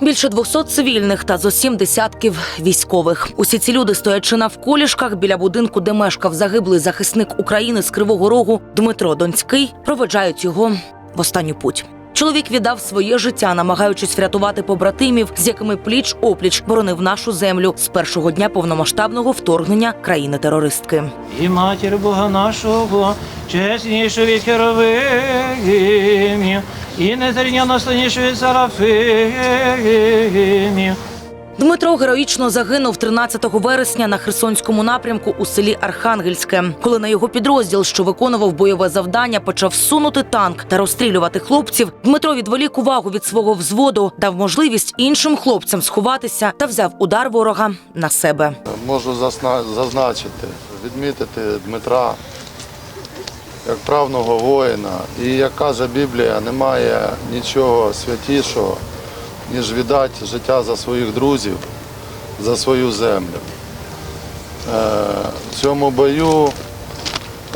Більше 200 цивільних та зо сім десятків військових. Усі ці люди, стоячи навколішках біля будинку, де мешкав загиблий захисник України з Кривого Рогу Дмитро Донський, проведжають його в останню путь. Чоловік віддав своє життя, намагаючись врятувати побратимів, з якими пліч опліч боронив нашу землю з першого дня повномасштабного вторгнення країни-терористки. І матір Бога нашого, чеснішу від херовимів, і незрівняно сланішу від сарафимів. Дмитро героїчно загинув 13 вересня на Херсонському напрямку у селі Архангельське, коли на його підрозділ, що виконував бойове завдання, почав сунути танк та розстрілювати хлопців. Дмитро відволік увагу від свого взводу, дав можливість іншим хлопцям сховатися та взяв удар ворога на себе. Можу зазначити, відмітити Дмитра як правного воїна. І як каже Біблія, немає нічого святішого, ніж віддати життя за своїх друзів, за свою землю. Е, В цьому бою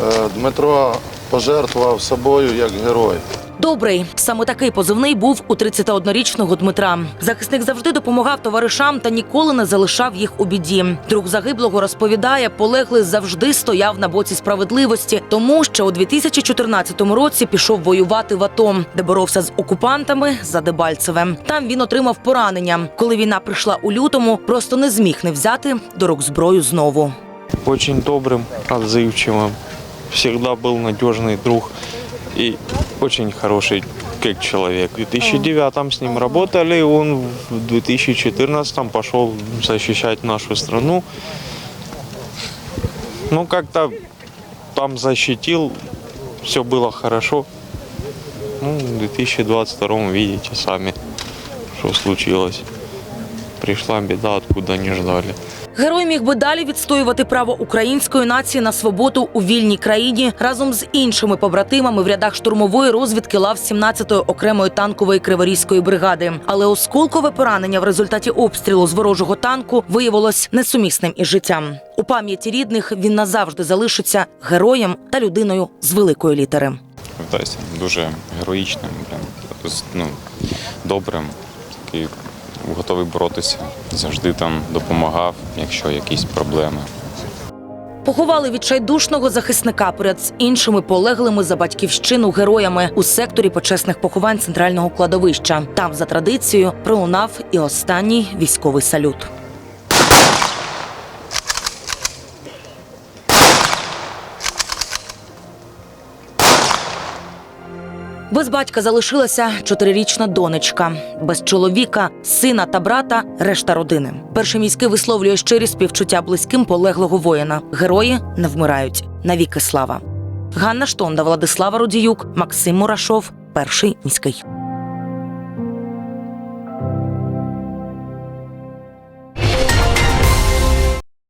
е, Дмитро пожертвував собою як герой. Добрий саме такий позивний був у 31-річного Дмитра. Захисник завжди допомагав товаришам та ніколи не залишав їх у біді. Друг загиблого розповідає, полеглий завжди стояв на боці справедливості, тому що у 2014 році пішов воювати в АТО, де боровся з окупантами за Дебальцеве. Там він отримав поранення. Коли війна прийшла у лютому, просто не зміг не взяти до рук зброю знову. очень добрым, отзывчивым. Всегда был надежный друг и очень хороший как человек. В 2009 с ним работали, он в 2014 пошел защищать нашу страну. Ну, как-то там защитил, все было хорошо. Ну, в 2022 видите сами, что случилось. Пришла беда, откуда не ждали. Герой міг би далі відстоювати право української нації на свободу у вільній країні разом з іншими побратимами в рядах штурмової розвідки лав 17-ї окремої танкової криворізької бригади. Але осколкове поранення в результаті обстрілу з ворожого танку виявилось несумісним із життям. У пам'яті рідних він назавжди залишиться героєм та людиною з великої літери. Вдасться дуже героїчним, прям, ну, добрим, такий готовий боротися, завжди там допомагав, якщо якісь проблеми. Поховали відчайдушного захисника поряд з іншими полеглими за батьківщину героями у секторі почесних поховань центрального кладовища. Там за традицією пролунав і останній військовий салют. Без батька залишилася чотирирічна донечка, без чоловіка, сина та брата, решта родини. Перший міський висловлює щирі співчуття близьким полеглого воїна. Герої не вмирають. Навіки слава. Ганна Штонда, Владислава Рудіюк, Максим Мурашов. Перший міський.